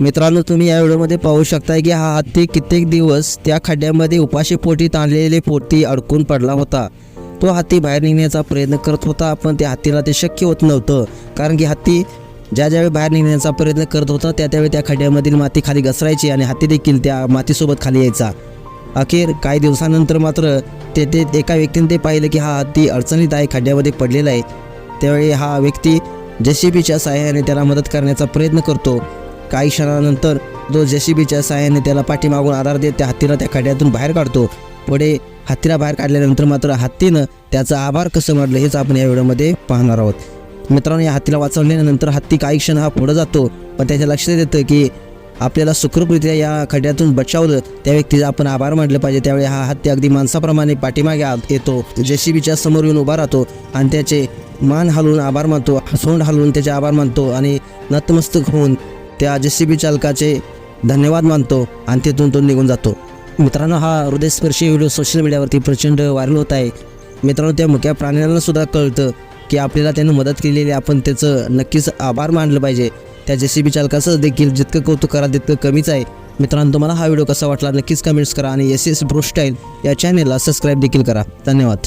मित्रांनो तुम्ही या व्हिडिओमध्ये पाहू शकता की हा हत्ती कित्येक दिवस त्या खड्ड्यामध्ये उपाशी पोटी ताणलेले पोटी अडकून पडला होता. तो हत्ती बाहेर निघण्याचा प्रयत्न करत होता पण त्या हत्तीला ते शक्य होत नव्हतं. कारण की हत्ती ज्या ज्यावेळी बाहेर निघण्याचा प्रयत्न करत होता त्या त्यावेळी त्या खड्ड्यामधील माती खाली घसरायची आणि हत्ती देखील त्या मातीसोबत खाली यायचा. अखेर काही दिवसानंतर मात्र ते ते एका व्यक्तीने ते पाहिलं की हा हत्ती अडचणीत आहे खड्ड्यामध्ये पडलेला आहे. त्यावेळी हा व्यक्ती जेसीबीच्या सहाय्याने त्याला मदत करण्याचा प्रयत्न करतो. काही क्षणानंतर तो जेसीबीच्या सहाय्याने त्याला पाठीमागून आधार देत त्या हत्तीला त्या खड्ड्यातून बाहेर काढतो. पुढे हत्तीला बाहेर काढल्यानंतर मात्र हत्तीनं त्याचा आभार कसं मांडलं हेच आपण या व्हिडिओमध्ये पाहणार आहोत. मित्रांनो या हत्तीला वाचवल्यानंतर हत्ती काही क्षण हा पुढं जातो. पण त्याच्या लक्षात येतं की आपल्याला सुखरूपरित्या या खड्ड्यातून बचावलं त्या व्यक्तीचा आपण आभार मानलं पाहिजे. त्यावेळी हा हत्ती अगदी माणसाप्रमाणे पाठीमागे येतो. जेसीबीच्या समोर येऊन उभा राहतो आणि त्याचे मान हलवून आभार मानतो सोंड हलवून त्याचे आभार मानतो आणि नतमस्तक होऊन त्या जे बी चालकाचे धन्यवाद मानतो आणि तिथून तो निघून जातो. मित्रांनो हा हृदयस्पर्शी व्हिडिओ सोशल मीडियावरती प्रचंड व्हायरल होत आहे. मित्रांनो त्या मुक्या प्राण्यांना सुद्धा कळतं की आपल्याला त्यानं मदत केलेली आपण त्याचं नक्कीच आभार मानलं पाहिजे. त्या जे सी बी चालकाचं देखील जितकं कौतुक करा तितकं कमीच आहे. मित्रांनो तुम्हाला हा व्हिडिओ कसा वाटला नक्कीच कमेंट्स करा आणि एस एस ब्रोस्टाईल या चॅनेलला सबस्क्राईब देखील करा. धन्यवाद.